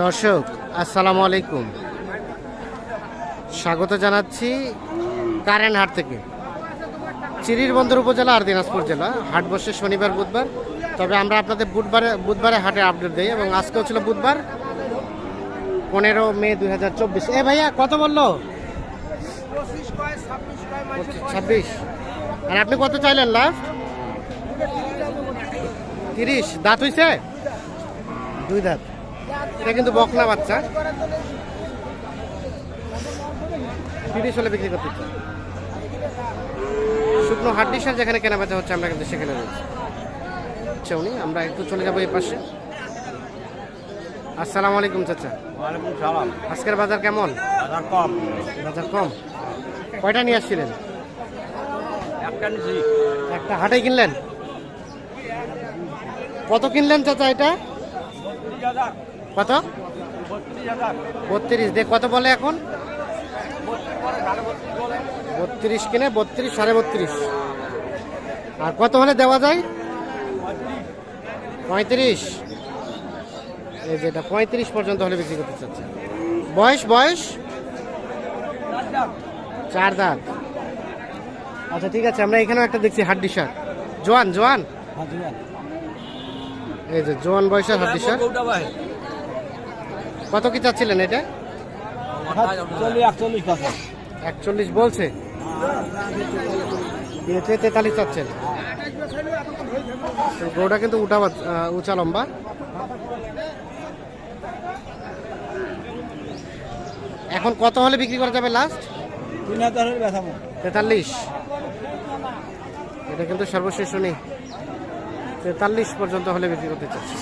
দর্শক আসসালামু আলাইকুম স্বাগত জানাচ্ছি কারেন্ট হাট থেকে। চিরির বন্দর উপজেলা আর দিনাজপুর জেলা। হাট বসে শনিবার, বুধবার। তবে আমরা আপনাদের বুধবারে বুধবারে হাটে আপডেট দিই এবং আজকেও ছিল বুধবার, পনেরো মে দুই হাজার চব্বিশ। এ ভাইয়া, কত বলল? ছাব্বিশ। আর আপনি কত চাইলেন লাস্ট তিরিশ। দাঁত হইছে? দুই দাঁত। এটা কিন্তু বকনা বাচ্চা। তিরিশ হলে বিক্রি করতে চাই। শুকনো হাড্ডিসার যেখানে কেনা বেচা হচ্ছে আমরা কিন্তু সেখানে রয়েছি। আচ্ছা উনি আমরা একটু চলে যাব এই পাশে। আসসালামু আলাইকুম চাচা। ওয়ালাইকুম সালাম। আজকের বাজার কেমন? বাজার কম। বাজার কম? কয়টা নিয়ে আসছিলেন? একটা একটা হাটে কিনলেন? কত কিনলেন চাচা এটা? কত? বত্রিশ। দিয়ে কত বলে এখন? বত্রিশ কিনে বত্রিশ সাড়ে বত্রিশ। আর কত হলে দেওয়া যায়? পঁয়ত্রিশ। এই যেটা পঁয়ত্রিশ পর্যন্ত হলে বিক্রি করতে চাচ্ছে। বয়স বয়স? চার দাঁত। আচ্ছা ঠিক আছে আমরা এখানেও একটা দেখছি হাড্ডি সার। জোয়ান জোয়ান? এই যে জোয়ান বয়সের হাড্ডি সার। কত কি চাচ্ছিলেন এটা? একচল্লিশ বলছে। তেতাল্লিশ চাচ্ছেন। তো গরুটা কিন্তু উঠা উঁচা লম্বা। এখন কত হলে বিক্রি করা যাবে লাস্ট তিন তেতাল্লিশ। এটা কিন্তু সর্বশেষ শুনি। তেতাল্লিশ পর্যন্ত হলে বিক্রি করতে চাচ্ছি।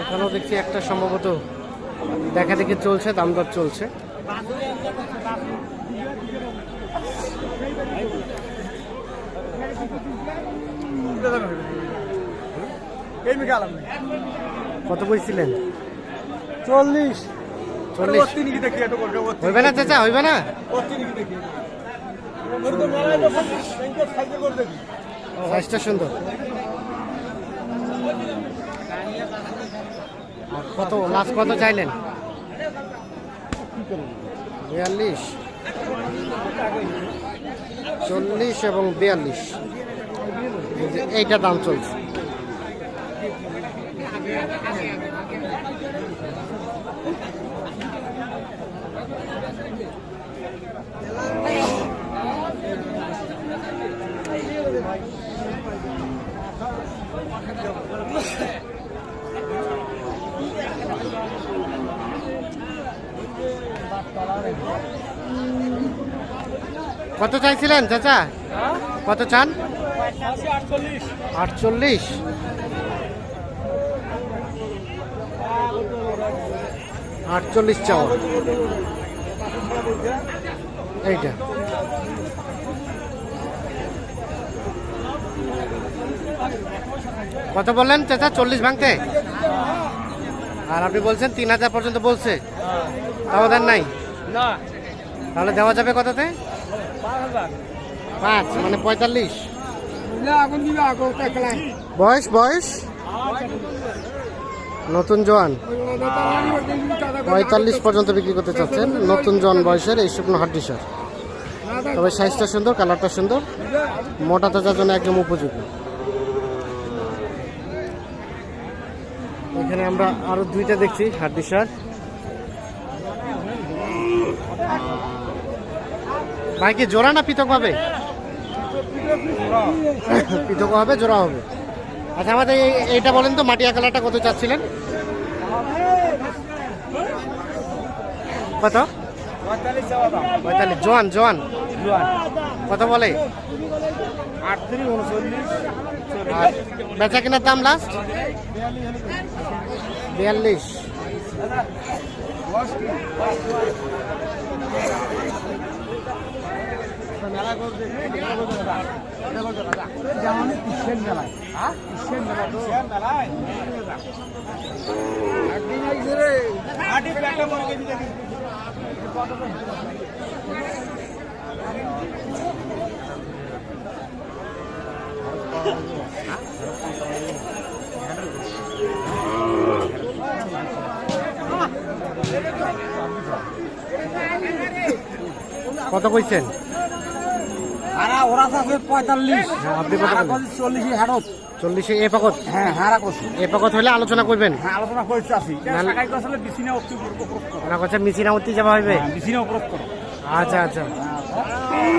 এখানেও দেখছি একটা সম্ভবত দেখা দেখি চলছে দাম দর চলছে। কত বলছিলেন চল্লিশ। চল্লিশ। হইবে না চাচা হইবে না? সাইজটা সুন্দর। কত লাস্ট কত চাইলেন? বিয়াল্লিশ। চল্লিশ এবং বিয়াল্লিশ। এইটা দাম চলছে। কত চাইছিলেন চাচা? কত চান? আটচল্লিশ। আটচল্লিশ চাওয়া। এইটা। কত বললেন চাচা? চল্লিশ ভাঙতে? আর আপনি বলছেন তিন হাজার পর্যন্ত বলছে। তাও দেন নাই? তাহলে দেওয়া যাবে কততে? পাঁচ হাজার। পাঁচ মানে পঁয়তাল্লিশ। বয়স বয়স? নতুন জোয়ান। পঁয়তাল্লিশ পর্যন্ত বিক্রি করতে চাচ্ছেন। নতুন জোয়ান বয়সের এই শুকনো হাড্ডি সার। তবে সাইজটা সুন্দর কালারটা সুন্দর। মোটা তাজার জন্য একদম উপযোগী। এখানে আমরা আরও দুইটা দেখছি, হাড্ডি সার ভাই জোড়া না পৃথক হবে? পৃথক হবে, জোড়া হবে। আচ্ছা আমাদের এই- এইটা বলেন তো, মাটিয়া কালারটা কত চাচ্ছিলেন? কত? পঁয়তাল্লিশ, জোয়ান জোয়ান। কত বলে? উনচল্লিশ। বেচা কেনার দাম লাস্ট বিয়াল্লিশ। মেলায় কত কইছেন? আর ওরা আছে পঁয়তাল্লিশ। হ্যাঁ, আপনি কত? চল্লিশে হারত। চল্লিশে এ পাকত? হ্যাঁ হারা করছি এ পাকত হলে আলোচনা করবেন হ্যাঁ আলোচনা করতে আসি উপরোক্ত ওনা কাছে মিচিনামতি যাওয়া হইবে। হ্যাঁ, বিছিনা উপরোক্ত আচ্ছা আচ্ছা।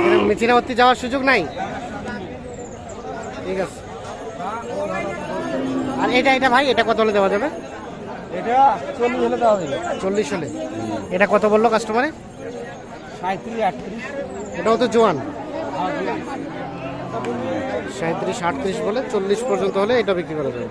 এরকম মিচিনামতি যাওয়ার সুযোগ নাই? ঠিক আছে। আর এটা এটা ভাই এটা কত হলে দেওয়া যাবে? এটা চল্লিশ হলে দেওয়া যাবে চল্লিশ হলে। এটা কত বলল কাস্টমারে সাঁত্রিশ আটত্রিশ। এটাও তো জোয়ান। হ্যাঁ। সাঁত্রিশ আটত্রিশ বলে চল্লিশ পর্যন্ত হলে এটা বিক্রি করা যাবে।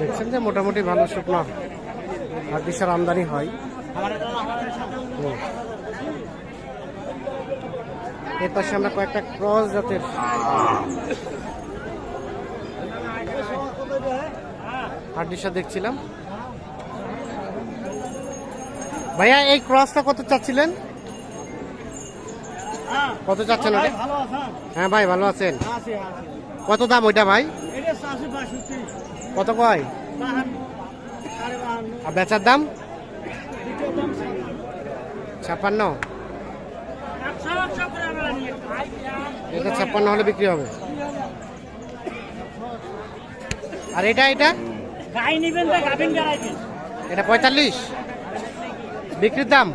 দেখছেন যে মোটামুটি ভালো শুকনো হাড্ডিসার আমদানি হয়। এর পাশে আমরা কয়েকটা ক্রস জাতের হাড্ডিসা দেখছিলাম। ভাইয়া, এই ক্রসটা কত চাচ্ছিলেন? কত চাচ্ছেন ওটা? হ্যাঁ ভাই ভালো আছেন। আছে আছে। কত দাম ওইটা ভাই? কত কয়? আর বেচার দাম? ছাপ্পান্ন। এটা ছাপ্পান্ন হলে বিক্রি হবে। আর এটা এটা? এটা পঁয়তাল্লিশ। বিক্রির দাম?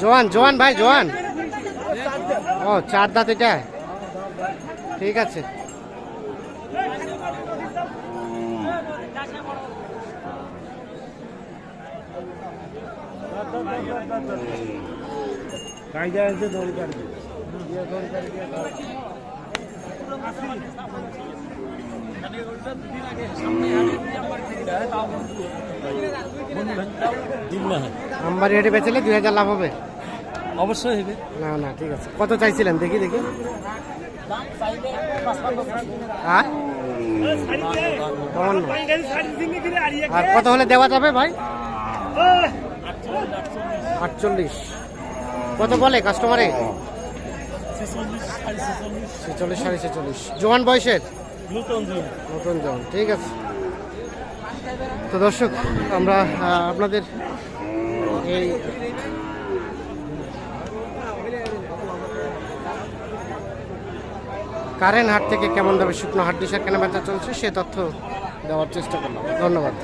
জোয়ান জোয়ান ভাই জোয়ান। ও চার দাঁত এটা? ঠিক আছে। গাই যায় যে দড়ি হেঁটে বেচলে দুই হাজার লাভ হবে। অবশ্যই হবে। না না, ঠিক আছে। কত চাইছিলেন? দেখি দেখি। আর? কত হলে দেওয়া যাবে ভাই? আটচল্লিশ। কত বলে কাস্টমারে? ছেচল্লিশ সাড়ে ছেচল্লিশ। জোয়ান বয়সের? নতুন জোয়ান ঠিক আছে। তো দর্শক, আমরা আপনাদের এই কারেন্ট হাট থেকে কেমন দামে শুকনো হাট ডিসার কেনাবেচা চলছে, সে তথ্য দেওয়ার চেষ্টা করলাম। ধন্যবাদ।